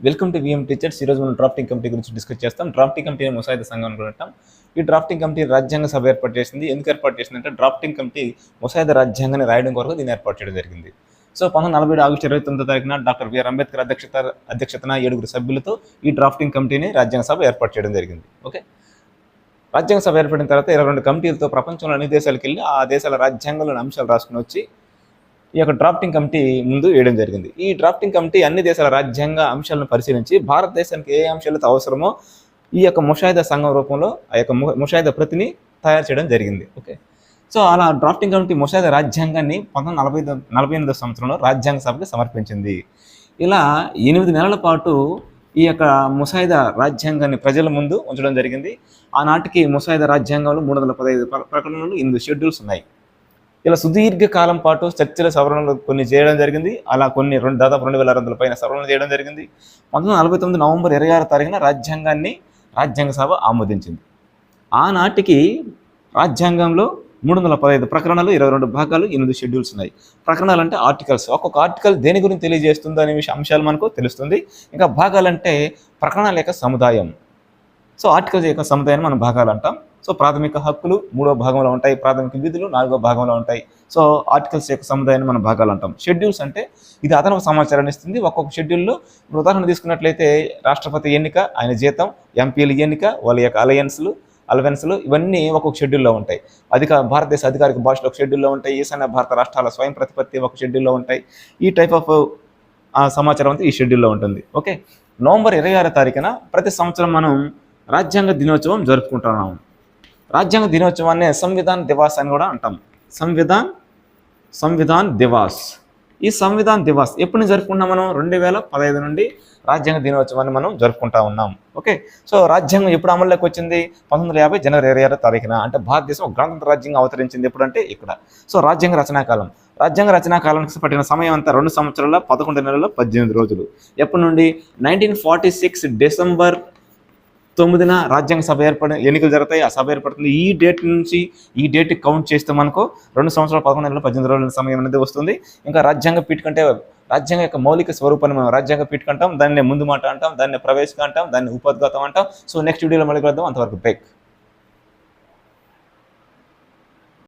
Welcome to VM teachers ఈరోజు మనం drafting committee గురించి డిస్కస్ చేస్తాం. డ్రాఫ్టింగ్ కమిటీని ముసాయిదా సంఘం అనుకుంటాం ఈ డ్రాఫ్టింగ్ కమిటీ రాజ్యాంగ సభ ఏర్పాటు చేసింది. ఎందుకు ఏర్పాటు చేసిందంటే డ్రాఫ్టింగ్ కమిటీ ముసాయిదా రాజ్యాంగాన్ని రాయడం కొరకు దీన్ని ఏర్పాటు చేయడం జరిగింది. సో పంతొమ్మిది నలభై ఏడు ఆగస్టు ఇరవై తొమ్మిదో తారీఖున డాక్టర్ బిఆర్ అంబేద్కర్ అధ్యక్షత అధ్యక్షతన ఏడుగురు సభ్యులతో ఈ డ్రాఫ్టింగ్ కమిటీని రాజ్యాంగ సభ ఏర్పాటు చేయడం జరిగింది. ఓకే? రాజ్యాంగ సభ ఏర్పడిన తర్వాత ఇరవై రెండు కమిటీలతో ప్రపంచంలో అన్ని దేశాలకు వెళ్ళి ఆ దేశాల రాజ్యాంగంలోని అంశాలు రాసుకుని వచ్చి ఈ యొక్క డ్రాఫ్టింగ్ కమిటీ ముందు వేయడం జరిగింది. ఈ డ్రాఫ్టింగ్ కమిటీ అన్ని దేశాల రాజ్యాంగ అంశాలను పరిశీలించి భారతదేశానికి ఏ అంశాలతో అవసరమో ఈ యొక్క ముషాయిదా సంఘం రూపంలో ఆ యొక్క ముషాయిదా ప్రతిని తయారు చేయడం జరిగింది. ఓకే. సో అలా డ్రాఫ్టింగ్ కమిటీ ముషాయిదా రాజ్యాంగాన్ని పంతొమ్మిది నలభై నలభై ఎనిమిదో సంవత్సరంలో రాజ్యాంగ సభకు సమర్పించింది. ఇలా ఎనిమిది నెలల పాటు ఈ యొక్క ముసాయిదా రాజ్యాంగాన్ని ప్రజల ముందు ఉంచడం జరిగింది. ఆనాటికి ముసాయిదా రాజ్యాంగంలో మూడు వందల పదహైదు ప్రకటనలు ఎనిమిది షెడ్యూల్స్ ఉన్నాయి. ఇలా సుదీర్ఘ కాలం పాటు చర్చల సవరణలు కొన్ని చేయడం జరిగింది. అలా కొన్ని రెండు దాదాపు రెండు వేల ఆరు వందల పైన సవరణలు చేయడం జరిగింది. పంతొమ్మిది నలభై తొమ్మిది నవంబర్ ఇరవై ఆరు తారీఖున రాజ్యాంగాన్ని రాజ్యాంగ సభ ఆమోదించింది. ఆనాటికి రాజ్యాంగంలో మూడు వందల పదహైదు ప్రకరణలు ఇరవై రెండు భాగాలు ఎనిమిది షెడ్యూల్స్ ఉన్నాయి. ప్రకరణాలు అంటే ఆర్టికల్స్. ఒక్కొక్క ఆర్టికల్ దేని గురించి తెలియజేస్తుంది అనే విషయ అంశాలు మనకు తెలుస్తుంది. ఇంకా భాగాలంటే ప్రకరణాల యొక్క సముదాయం. సో ఆర్టికల్స్ యొక్క సముదాయాన్ని మనం భాగాలు అంటాం. సో ప్రాథమిక హక్కులు మూడో భాగంలో ఉంటాయి ప్రాథమిక విధులు నాలుగో భాగంలో ఉంటాయి. సో ఆర్టికల్స్ యొక్క సముదాయాన్ని మనం భాగాలు అంటాం. షెడ్యూల్స్ అంటే ఇది అదనపు సమాచారాన్ని ఇస్తుంది. ఒక్కొక్క షెడ్యూల్లో ఉదాహరణ తీసుకున్నట్లయితే రాష్ట్రపతి ఎన్నిక ఆయన జీతం ఎంపీల ఎన్నిక వాళ్ళ యొక్క అలయన్స్లు అలవెన్స్లు ఇవన్నీ ఒక్కొక్క షెడ్యూల్లో ఉంటాయి. అధిక భారతదేశ అధికారిక భాషలో ఒక షెడ్యూల్లో ఉంటాయి. ఈశాన్య భారత రాష్ట్రాల స్వయం ప్రతిపత్తి ఒక షెడ్యూల్లో ఉంటాయి. ఈ టైప్ ఆఫ్ ఆ సమాచారం అంతా ఈ షెడ్యూల్లో ఉంటుంది. ఓకే? నవంబర్ ఇరవై ఆరో తారీఖున ప్రతి సంవత్సరం మనం రాజ్యాంగ దినోత్సవం జరుపుకుంటున్నాం రాజ్యాంగ దినోత్సవాన్ని సంవిధాన్ దివాస్ అని కూడా అంటాం. సంవిధాన్ సంవిధాన్ దివాస్. ఈ సంవిధాన్ దివాస్ ఎప్పుడు జరుపుకున్నాం మనం? రెండు వేల పదహైదు నుండి రాజ్యాంగ దినోత్సవాన్ని మనం జరుపుకుంటా ఉన్నాం. ఓకే? సో రాజ్యాంగం ఎప్పుడు అమల్లోకి వచ్చింది? పంతొమ్మిది వందల యాభై జనవరి ఇరవై ఆరో తారీఖున. అంటే భారతదేశం గణతంత్ర రాజ్యంగా అవతరించింది ఎప్పుడంటే ఇక్కడ. సో రాజ్యాంగ రచనాకాలం రాజ్యాంగ రచనాకాలానికి పట్టిన సమయం అంతా రెండు సంవత్సరాల పదకొండు నెలల పద్దెనిమిది రోజులు. ఎప్పటి నుండి? నైన్టీన్ ఫార్టీ సిక్స్ డిసెంబర్ తొమ్మిదిన రాజ్యాంగ సభ ఏర్పడి ఎన్నికలు జరుగుతాయి. ఆ సభ ఏర్పడుతుంది. ఈ డేట్ నుంచి ఈ డేట్ కౌంట్ చేస్తే మనకు రెండు సంవత్సరాల పదకొండు నెలలు పద్దెనిమిది రోజుల సమయం అనేది వస్తుంది. ఇంకా రాజ్యాంగ పీఠ కంటే రాజ్యాంగ యొక్క మౌలిక స్వరూపాన్ని మనం రాజ్యాంగ పీఠ అంటాం దాన్ని ముందు మాట అంటాం దాన్ని ప్రవేశిక అంటాం దాన్ని ఉపోద్ఘాతం అంటాం. సో నెక్స్ట్ వీడియోలో మళ్ళీ కలుద్దాం. అంతవరకు బ్రేక్.